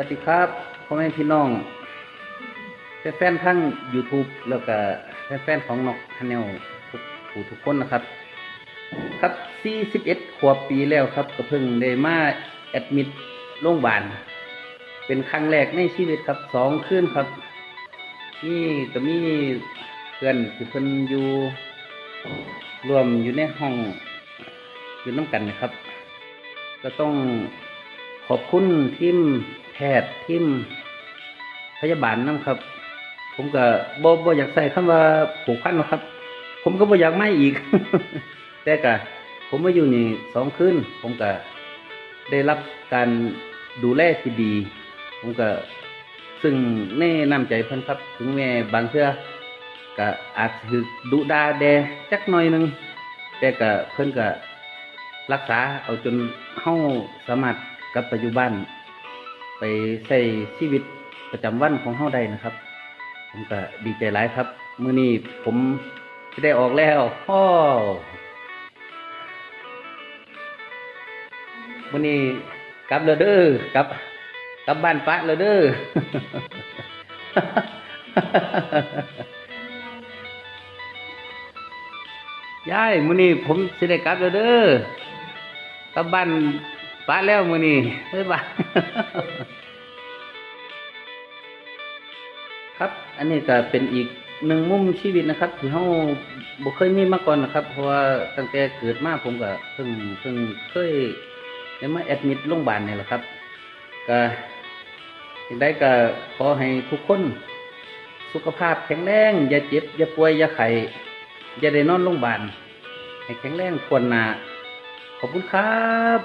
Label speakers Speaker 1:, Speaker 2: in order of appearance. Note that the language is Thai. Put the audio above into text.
Speaker 1: วัสดีครับพ่อแม่พี่น้องแฟนๆทั้ง YouTube แล้วก็แฟนๆของนกฮันแนลทุกผู้ทุกคนนะครับ ครับ 41ขวบปีแล้วครับก็เพิ่งได้มาแอดมิดโรงพยาบาลเป็นครั้งแรกในชีวิตครับสองคืนครับนี่ก็มีเพื่อนที่เพิ่นอยู่รวมอยู่ในห้องอยู่น้ำกันนะครับ ก็ต้องขอบคุณทีม แพทย์ทีมพยาบาลนํครับ ผมก็บ่บ่อยากใส่คำว่าผูกพันหรอกครับ ผมก็บ่อยากไม่อีก แต่ก็ผมมาอยู่นี่สองคืนผมก็ได้รับการดูแลที่ดี ผมก็ซึ่งแน่นำใจเพิ่นครับ ถึงแม้บางเทื่อก็อาจถูกดุดาแดจักหน่อยหนึง แต่ก็เพิ่นก็รักษาเอาจนเฮาสามารถกลับปัจจุบัน ไปใช้ชีวิตประจำวันของเฮาได้นะครับ ผมก็ดีใจหลายครับมื้อนี้ผมสิได้ออกแล้วพ่อมื้อนี้กลับแล้วเด้อกลับกลับบ้านปะแล้วเด้อยายมื้อนี้ผมสิได้กลับแล้วเด้อกลับบ้าน ปะแล้วมือนี้เฮ้ยบ้าครับ อันนี้ก็เป็นอีกหนึ่งมุมชีวิตนะครับ ที่เฮาบ่เคยมีมาก่อนนะครับ เพราะว่าตั้งแต่เกิดมาผมก็เพิ่งเพิ่งเคยได้มาแอดมิดโรงพยาบาลนี่แหละครับ ก็อย่างใดก็ขอให้ทุกคน สุขภาพแข็งแรงอย่าเจ็บอย่าป่วยอย่าไข้อย่าได้นอนโรงพยาบาลให้แข็งแรงควรนาขอบคุณครับ